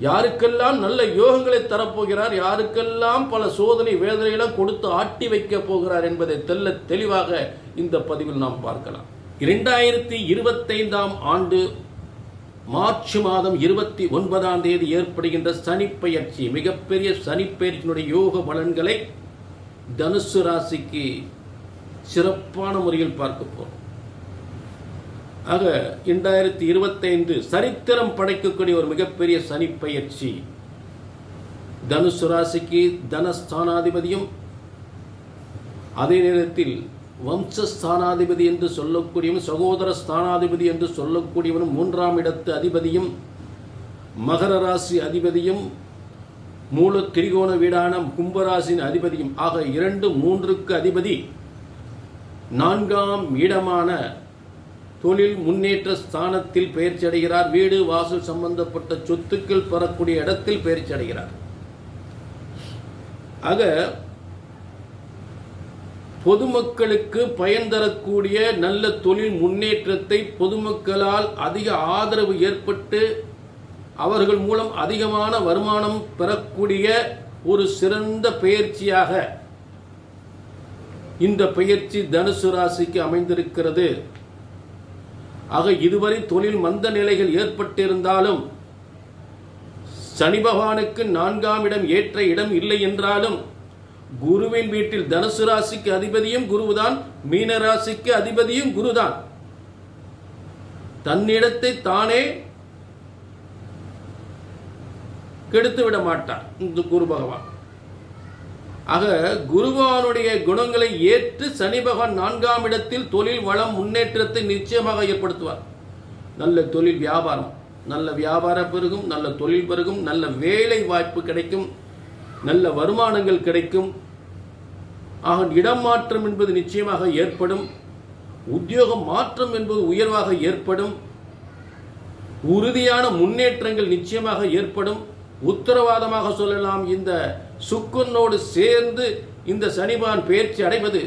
யாருக்கெல்லாம் நல்ல யோகங்களை தரப்போகிறார் யாருக்கெல்லாம் பல சோதனை வேதனைகளை கொடுத்து ஆட்டி வைக்க போகிறார் என்பதை தெல்ல தெளிவாக இந்த பதிவில் நாம் பார்க்கலாம். இரண்டாயிரத்தி இருபத்தைந்தாம் ஆண்டு மார்ச் மாதம் இருபத்தி ஒன்பதாம் தேதி ஏற்படுகின்ற சனிப்பெயர்ச்சி மிகப்பெரிய சனிப்பெயர்ச்சியினுடைய யோக பலன்களை தனுசு ராசிக்கு சிறப்பான முறையில் பார்க்க போகிறோம் ஆக இரண்டாயிரத்தி இருபத்தைந்து சரித்திரம் படைக்கக்கூடிய ஒரு மிகப்பெரிய சனிப்பெயர்ச்சி தனுசு ராசிக்கு தனஸ்தானாதிபதியும் அதே நேரத்தில் வம்சஸ்தானாதிபதி என்று சொல்லக்கூடியவன் சகோதர ஸ்தானாதிபதி என்று சொல்லக்கூடியவனும் மூன்றாம் இடத்து அதிபதியும் மகர ராசி அதிபதியும் மூல திரிகோண வீடான கும்பராசின் அதிபதியும். ஆக இரண்டு மூன்றுக்கு அதிபதி நான்காம் இடமான தொழில் முன்னேற்ற ஸ்தானத்தில் பயிற்சி அடைகிறார். வீடு வாசல் சம்பந்தப்பட்ட சொத்துக்கள் பெறக்கூடிய இடத்தில் பயிற்சி அடைகிறார். ஆக பொதுமக்களுக்கு பயன் தரக்கூடிய நல்ல தொழில் முன்னேற்றத்தை பொதுமக்களால் அதிக ஆதரவு ஏற்பட்டு அவர்கள் மூலம் அதிகமான வருமானம் பெறக்கூடிய ஒரு சிறந்த பயிற்சியாக இந்த பயிற்சி தனுசு ராசிக்கு அமைந்திருக்கிறது. ஆக இதுவரை தொழில் மந்த நிலைகள் ஏற்பட்டிருந்தாலும் சனி பகவானுக்கு நான்காம் இடம் ஏற்ற இடம் இல்லை என்றாலும் குருவின் வீட்டில் தனுசு ராசிக்கு அதிபதியும் குருவுதான் மீன ராசிக்கு அதிபதியும் குருதான். தன்னிடத்தை தானே கெடுத்து விட மாட்டார். இந்த குரு பகவான். ஆக குருவானுடைய குணங்களை ஏற்று சனி பகவான் நான்காம் இடத்தில் தொழில் வளம் முன்னேற்றத்தை நிச்சயமாக ஏற்படுத்துவார். நல்ல தொழில் வியாபாரம். நல்ல வியாபாரம் பெருகும் நல்ல தொழில் பெருகும் நல்ல வேலை வாய்ப்பு கிடைக்கும் நல்ல வருமானங்கள் கிடைக்கும். ஆக இடம் மாற்றம் என்பது நிச்சயமாக ஏற்படும். உத்தியோக மாற்றம் என்பது உயர்வாக ஏற்படும். உறுதியான முன்னேற்றங்கள் நிச்சயமாக ஏற்படும். உத்தரவாதமாக சொல்லலாம். இந்த சுக்குன்னோடு சேர்ந்து இந்த சனிபான் பயிற்சி அடைவது.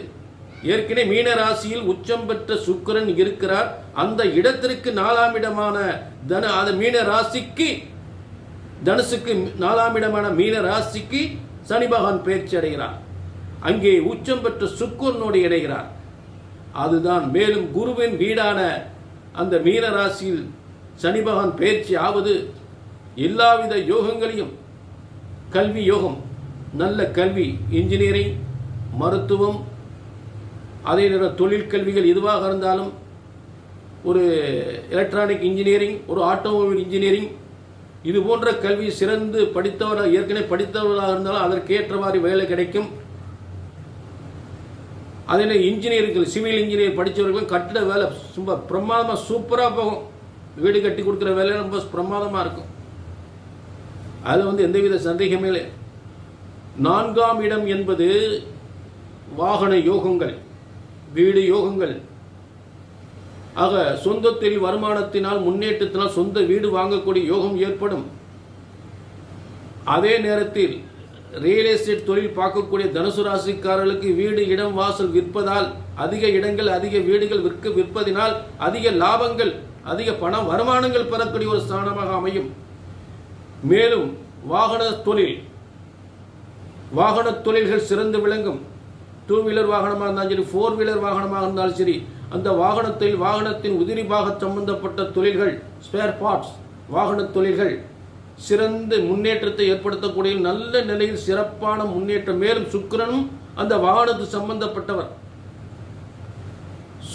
ஏற்கனவே மீன ராசியில் உச்சம் பெற்ற சுக்கிரன் இருக்கிறார். அந்த இடத்திற்கு நாலாம் இடமான தன அது மீன ராசிக்கு தனுசுக்கு நாலாம் இடமான மீன ராசிக்கு சனி பகவான் பயிற்சி அடைகிறார். அங்கே உச்சம் பெற்ற சுக்கரனோடு இணைகிறார். அதுதான் மேலும் குருவின் வீடான அந்த மீன ராசியில் சனி பகவான் பயிற்சி ஆவது. எல்லாவித யோகங்களையும் கல்வி யோகம் நல்ல கல்வி இன்ஜினியரிங் மருத்துவம் அதே நேரம் தொழிற்கல்விகள் எதுவாக இருந்தாலும் ஒரு எலக்ட்ரானிக் இன்ஜினியரிங் ஒரு ஆட்டோமொபைல் இன்ஜினியரிங் இது போன்ற கல்வி சிறந்து படித்தவர்கள் ஏற்கனவே படித்தவர்களாக இருந்தாலும் அதற்கேற்ற மாதிரி வேலை கிடைக்கும். அதில் இன்ஜினியர்கள் சிவில் இன்ஜினியர் படித்தவர்களும் கட்டிட வேலை ரொம்ப பிரமாதமாக சூப்பராக போகும். வீடு கட்டி கொடுக்குற வேலை ரொம்ப பிரமாதமாக இருக்கும். அதில் வந்து எந்தவித சந்தேகமே இல்லை. நான்காம் இடம் என்பது வாகன யோகங்கள் வீடு யோகங்கள். ஆக சொந்தத்தில் வருமானத்தினால் முன்னேற்றத்தினால் சொந்த வீடு வாங்கக்கூடிய யோகம் ஏற்படும். அதே நேரத்தில் ரியல் எஸ்டேட் தொழில் பார்க்கக்கூடிய தனுசு ராசிக்காரர்களுக்கு வீடு இடம் வாசல் விற்பதால் அதிக இடங்கள் அதிக வீடுகள் விற்க விற்பதினால் அதிக லாபங்கள் அதிக பண வருமானங்கள் பெறக்கூடிய ஒரு ஸ்தானமாக அமையும். மேலும் வாகன தொழில் வாகன தொழில்கள் சிறந்து விளங்கும். டூ வீலர் வாகனமாக இருந்தாலும் சரி ஃபோர் வீலர் வாகனமாக இருந்தாலும் சரி அந்த வாகனத்தில் வாகனத்தின் உதிரி பாக சம்பந்தப்பட்ட தொழில்கள் ஸ்பேர் பார்ட்ஸ் வாகன தொழில்கள் சிறந்த முன்னேற்றத்தை ஏற்படுத்தக்கூடிய நல்ல நிலையில் சிறப்பான முன்னேற்றம். மேலும் சுக்கரனும் அந்த வாகனத்து சம்பந்தப்பட்டவர்.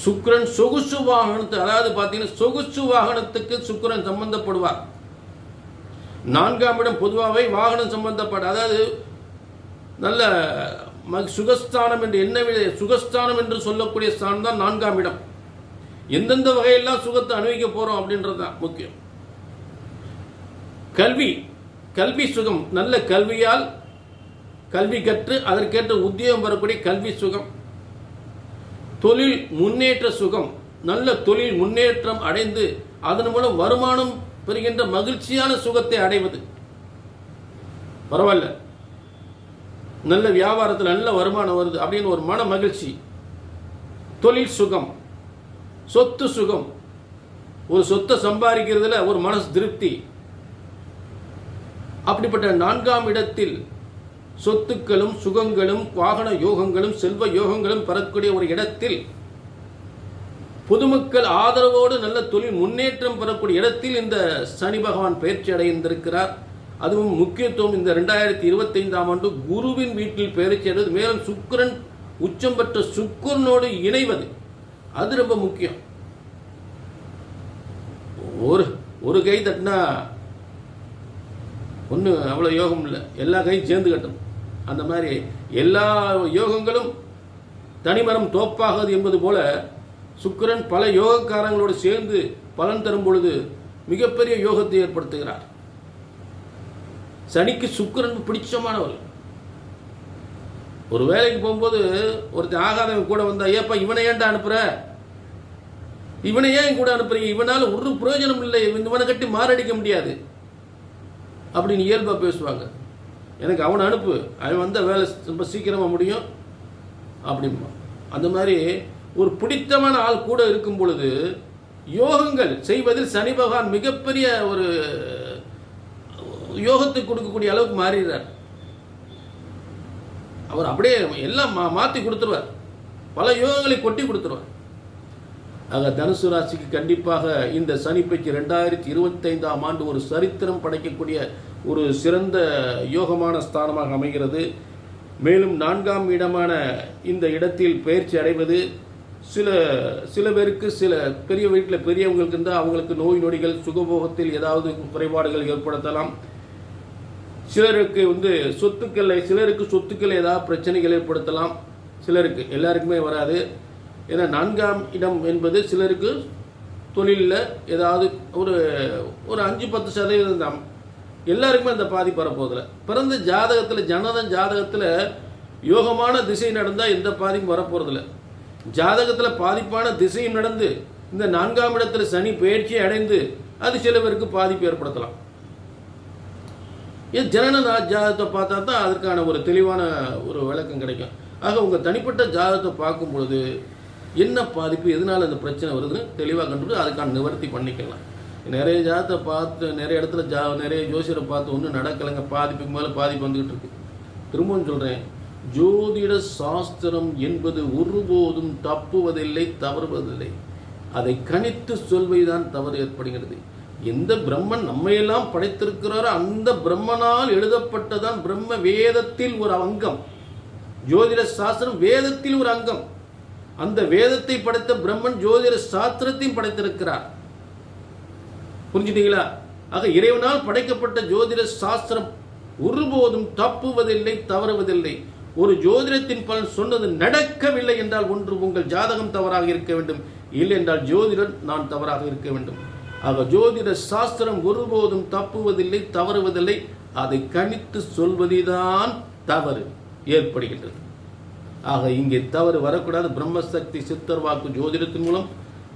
சுக்கரன் சொகுசு வாகனத்து அதாவது பார்த்தீங்கன்னா சொகுசு வாகனத்துக்கு சுக்கரன் சம்பந்தப்படுவார். நான்காம் இடம் பொதுவாகவே வாகனம் சம்பந்தப்பட்ட அதாவது நல்ல ம- சுகஸ்தானம் என்று என்ன சுகஸ்தானம் என்று சொல்லக்கூடிய ஸ்தானம் தான் நான்காம் இடம். எந்தெந்த வகையெல்லாம் சுகத்தை அனுபவிக்க போகிறோம் அப்படின்றது தான் முக்கியம். கல்வி கல்வி சுகம். நல்ல கல்வியால் கல்வி கற்று அதற்கேற்ற உத்தியோகம் வரக்கூடிய கல்வி சுகம். தொழில் முன்னேற்ற சுகம். நல்ல தொழில் முன்னேற்றம் அடைந்து அதன் மூலம் வருமானம் பெறுகின்ற மகிழ்ச்சியான சுகத்தை அடைவது. பரவாயில்ல. நல்ல வியாபாரத்தில் நல்ல வருமானம் வருது அப்படின்னு ஒரு மன மகிழ்ச்சி. தொழில் சுகம். சொத்து சுகம். ஒரு சொத்தை சம்பாதிக்கிறதுல ஒரு மனசு திருப்தி. அப்படிப்பட்ட நான்காம் இடத்தில் சொத்துக்களும் சுகங்களும் வாகன யோகங்களும் செல்வ யோகங்களும் பெறக்கூடிய ஒரு இடத்தில் பொதுமக்கள் ஆதரவோடு நல்ல தொழில் முன்னேற்றம் பெறக்கூடிய இடத்தில் இந்த சனி பகவான் பயிற்சி அடைந்திருக்கிறார். அதுவும் முக்கியத்துவம் இந்த ரெண்டாயிரத்தி இருபத்தைந்தாம் ஆண்டு குருவின் வீட்டில் பயிற்சி சேர்ந்தது. மேலும் சுக்கிரன் உச்சம் பெற்ற சுக்கரனோடு இணைவது. அது ரொம்ப முக்கியம். ஒரு ஒரு கை தட்டினா ஒன்றும் அவ்வளோ யோகம் இல்லை. எல்லா கையும் சேர்ந்து கட்டும் அந்த மாதிரி எல்லா யோகங்களும் தனிமரம் தோப்பாகாது என்பது போல சுக்கரன் பல யோகக்காரங்களோடு சேர்ந்து பலன் தரும் பொழுது மிகப்பெரிய யோகத்தை ஏற்படுத்துகிறார். சனிக்கு சுக்கரன் பிடிச்சமானவர். ஒரு வேலைக்கு போகும்போது ஒருத்தன் ஆகாதவன் கூட வந்தா ஏப்பா இவனை ஏன்டா அனுப்புற? இவனை ஏன் கூட அனுப்புறீங்க? இவனால் ஒரு பிரயோஜனம் இல்லை. இவனை கட்டி மாரடிக்க முடியாது. அப்படின்னு இயல்பாக பேசுவாங்க. எனக்கு அவனை அனுப்பு. அவன் வந்த வேலை ரொம்ப சீக்கிரமாக முடியும். அப்படிம்பா. அந்த மாதிரி ஒரு பிடித்தமான ஆள் கூட இருக்கும் பொழுது யோகங்கள் செய்வதில் சனி பகவான் மிகப்பெரிய ஒரு யோகத்தை கொடுக்கக்கூடிய அளவுக்கு மாறிடுறார். அவர் அப்படியே எல்லாம் மா மாற்றி கொடுத்துருவார். பல யோகங்களை கொட்டி கொடுத்துருவார். ஆக தனுசு ராசிக்கு கண்டிப்பாக இந்த சனிப்பைக்கு ரெண்டாயிரத்தி இருபத்தைந்தாம் ஆண்டு ஒரு சரித்திரம் படைக்கக்கூடிய ஒரு சிறந்த யோகமான ஸ்தானமாக அமைகிறது. மேலும் நான்காம் இடமான இந்த இடத்தில் பயிற்சி அடைவது சில சில பேருக்கு சில பெரிய வீட்டில் பெரியவங்களுக்கு இருந்தால் அவங்களுக்கு நோய் நொடிகள் சுகபோகத்தில் ஏதாவது குறைபாடுகள் ஏற்படுத்தலாம். சிலருக்கு வந்து சொத்துக்களை சிலருக்கு சொத்துக்கள் ஏதாவது பிரச்சனைகள் ஏற்படுத்தலாம். சிலருக்கு எல்லாருக்குமே வராது. ஏன்னா நான்காம் இடம் என்பது சிலருக்கு தொழிலில் ஏதாவது ஒரு ஒரு அஞ்சு பத்து சதவீதம் தான். எல்லாருக்குமே அந்த பாதி வரப்போதில்ல பிறந்த ஜாதகத்தில் ஜனதன் ஜாதகத்தில் யோகமான திசை நடந்தால் எந்த பாதிப்பும் வரப்போகிறதில்ல ஜாதகத்தில் பாதிப்பான திசையும் நடந்து இந்த நான்காம் இடத்துல சனி பயிற்சி அடைந்து அது சில பேருக்கு பாதிப்பு ஏற்படுத்தலாம். ஏன் ஜனன ஜாதகத்தை பார்த்தா தான் அதற்கான ஒரு தெளிவான ஒரு விளக்கம் கிடைக்கும். ஆக உங்கள் தனிப்பட்ட ஜாதகத்தை பார்க்கும் பொழுது என்ன பாதிப்பு எதனால் அந்த பிரச்சனை வருதுன்னு தெளிவாக கண்டுபிடிச்சு அதுக்கான நிவர்த்தி பண்ணிக்கலாம். நிறைய ஜாதகத்தை பார்த்து நிறைய இடத்துல ஜா நிறைய ஜோசியரை பார்த்து ஒன்றும் நடக்கலைங்க. பாதிப்புக்கு மேலே பாதிப்பு வந்துக்கிட்டு இருக்கு. திரும்பவும் சொல்கிறேன் ஜோதிட சாஸ்திரம் என்பது ஒருபோதும் தப்புவதில்லை தவறுவதில்லை. அதை கணித்து சொல்வதுதான் தவறு ஏற்படுகிறது. எந்த பிரம்மன் நம்மையெல்லாம் படைத்திருக்கிறாரோ அந்த பிரம்மனால் எழுதப்பட்டதான் பிரம்ம வேதத்தில் ஒரு அங்கம். ஜோதிட சாஸ்திரம் வேதத்தில் ஒரு அங்கம். அந்த வேதத்தை படைத்த பிரம்மன் ஜோதிட சாஸ்திரத்தையும் படைத்திருக்கிறார். புரிஞ்சுட்டீங்களா? ஆக இறைவனால் படைக்கப்பட்ட ஜோதிட சாஸ்திரம் ஒருபோதும் தப்புவதில்லை தவறுவதில்லை. ஒரு ஜோதிடத்தின் பலன் சொன்னது நடக்கவில்லை என்றால் ஒன்று உங்கள் ஜாதகம் தவறாக இருக்க வேண்டும். இல்லை என்றால் ஜோதிடன் நான் தவறாக இருக்க வேண்டும். ஆக ஜோதிட சாஸ்திரம் ஒருபோதும் தப்புவதில்லை தவறுவதில்லை. அதை கணித்து சொல்வதுதான் தவறு. ஏற்படுகின்றது. ஆக இங்கே தவறு வரக்கூடாது. பிரம்மசக்தி சித்தர் வாக்கு ஜோதிடத்தின் மூலம்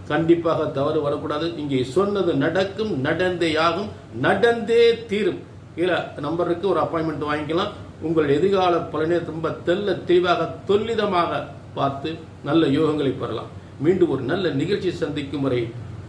கண்டிப்பாக தவறு வரக்கூடாது. இங்கே சொன்னது நடக்கும் நடந்தே ஆகும். நடந்தே தீரும். கீழே நம்பருக்கு ஒரு அப்பாயின்மெண்ட் வாங்கிக்கலாம். உங்கள் எதிர்கால பலனை ரொம்ப தெல்ல தெளிவாக தொல்லிதமாக பார்த்து நல்ல யோகங்களை பெறலாம். மீண்டும் ஒரு நல்ல நிகழ்ச்சி சந்திக்கும் வரை